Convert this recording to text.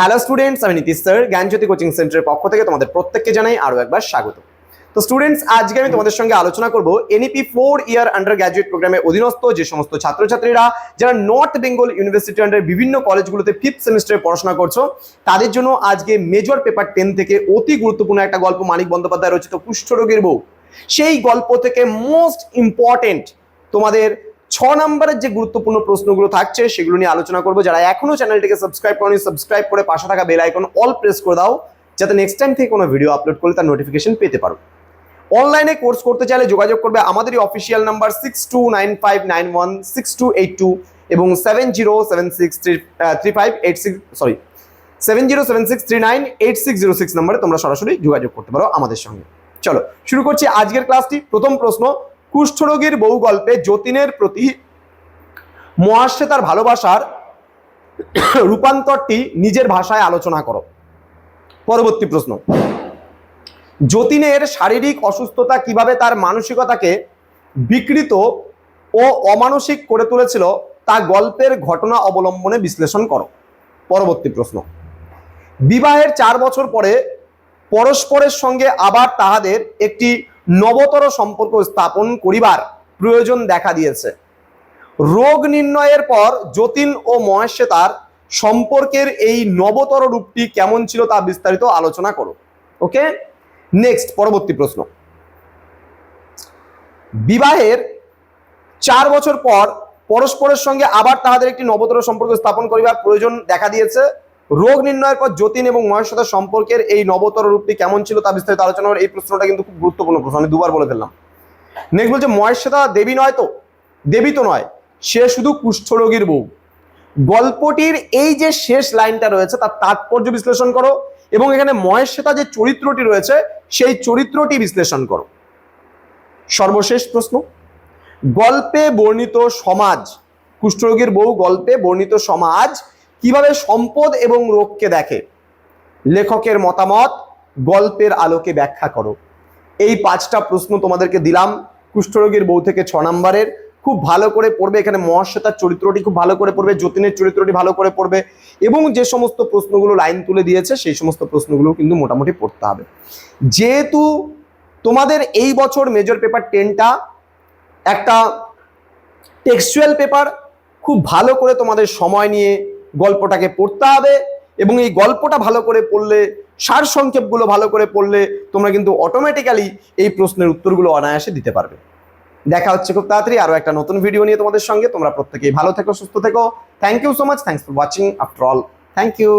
Hello students আমি Nitish sir, জ্ঞানজ্যোতি coaching সেন্টারের পক্ষ থেকে তোমাদের প্রত্যেককে জানাই আরও একবার স্বাগত। তো স্টুডেন্টস আজকে আমি তোমাদের সঙ্গে আলোচনা করব NEP four year undergraduate প্রোগ্রামের অধীনস্থ যে সমস্ত ছাত্রছাত্রীরা যারা নর্থ বেঙ্গল ইউনিভার্সিটি আন্ডার বিভিন্ন কলেজগুলোতে ফিফথ সেমিস্টারে পড়াশোনা করছ, তাদের জন্য আজকে মেজর পেপার টেন থেকে অতি গুরুত্বপূর্ণ একটা গল্প মানিক বন্দ্যোপাধ্যায় রচিত, কুষ্ঠরোগীর বউ সেই গল্প থেকে মোস্ট ইম্পর্টেন্ট তোমাদের ছ নম্বরের যে গুরুত্বপূর্ণ প্রশ্নগুলো থাকছে, সেগুলো নিয়ে আলোচনা করব। যারা এখনও চ্যানেলটিকে সাবস্ক্রাইব করনি সাবস্ক্রাইব করে পাশে থাকা বেল আইকন অল প্রেস করে দাও, যাতে নেক্সট টাইম থেকে কোনো ভিডিও আপলোড করলে তার নোটিফিকেশন পেতে পারো। অনলাইনে কোর্স করতে চাইলে যোগাযোগ করবে আমাদেরই official number six two nine five nine one six two eight two এবং seven zero seven six three three five eight six sorry seven zero seven six three nine eight six zero six নম্বরে তোমরা সরাসরি যোগাযোগ করতে পারো আমাদের সঙ্গে। চলো, শুরু করছি আজকের ক্লাসটি প্রথম প্রশ্ন কুষ্ঠরোগীর বহু গল্পে যতীনের প্রতি মহাশ্বে তার ভালোবাসার রূপান্তরটি নিজের ভাষায় আলোচনা করো। পরবর্তী প্রশ্ন। যতীনের শারীরিক অসুস্থতা কীভাবে তার মানসিকতাকে বিকৃত ও অমানসিক করে তুলেছিল তা গল্পের ঘটনা অবলম্বনে বিশ্লেষণ করো। পরবর্তী প্রশ্ন। বিবাহের চার বছর পরে পরস্পরের সঙ্গে আবার তাহাদের একটি নবতর সম্পর্ক স্থাপন করিবার প্রয়োজন দেখা দিয়েছে। রোগ নির্ণয়ের পর যতীন ও মহেশ্বেতার সম্পর্কের এই নবতর রূপটি কেমন ছিল তা বিস্তারিত আলোচনা করো। ওকে? নেক্সট পরবর্তী প্রশ্ন। বিবাহের চার বছর পর পরস্পরের সঙ্গে আবার তাহাদের একটি নবতর সম্পর্ক স্থাপন করিবার প্রয়োজন দেখা দিয়েছে। রোগ নির্ণয়ের পর যতীন এবং মহেশ্বতার সম্পর্কের এই নবতর রূপটি কেমন ছিল তা বিস্তারিত আলোচনা এই প্রশ্নটা কিন্তু খুব গুরুত্বপূর্ণ প্রশ্ন। আমি দুবার বলে ফেললাম। নেক্সট বলছে মহেশ্বতা দেবী নয় তো? দেবী তো নয়। সে শুধু কুষ্ঠরোগীর বউ। গল্পটির এই যে শেষ লাইনটা রয়েছে, তার তাৎপর্য বিশ্লেষণ করো এবং এখানে মহেশ্বেতা যে চরিত্রটি রয়েছে, সেই চরিত্রটি বিশ্লেষণ করো। সর্বশেষ প্রশ্ন, গল্পে বর্ণিত সমাজ কুষ্ঠরোগীর বউ গল্পে বর্ণিত সমাজ কীভাবে সম্পদ এবং রোগকে দেখে? লেখকের মতামত, গল্পের আলোকে ব্যাখ্যা করো। এই পাঁচটা প্রশ্ন তোমাদেরকে দিলাম। কুষ্ঠরোগীর বউ থেকে ছ নম্বরের। খুব ভালো করে পড়বে এখানে মহাশ্বেতার চরিত্রটি, খুব ভালো করে পড়বে, যতীনের চরিত্রটি ভালো করে পড়বে এবং যে সমস্ত প্রশ্নগুলো লাইন তুলে দিয়েছে, সেই সমস্ত প্রশ্নগুলো কিন্তু মোটামুটি পড়তে হবে। যেহেতু তোমাদের এই বছর মেজর পেপার টেনটা একটা টেক্সচুয়াল পেপার খুব ভালো করে তোমাদের সময় নিয়ে গল্পটাকে পড়তে হবে এবং এই গল্পটা ভালো করে পড়লে, সার সংক্ষেপগুলো ভালো করে পড়লে তোমরা কিন্তু অটোমেটিক্যালি এই প্রশ্নের উত্তরগুলো অনায়াসে দিতে পারবে। দেখা হচ্ছে খুব তাড়াতাড়ি আরও একটা নতুন ভিডিও নিয়ে তোমাদের সঙ্গে। তোমরা প্রত্যেকেই ভালো থেকো, সুস্থ থেকো। Thank you so much thanks for watching after all thank you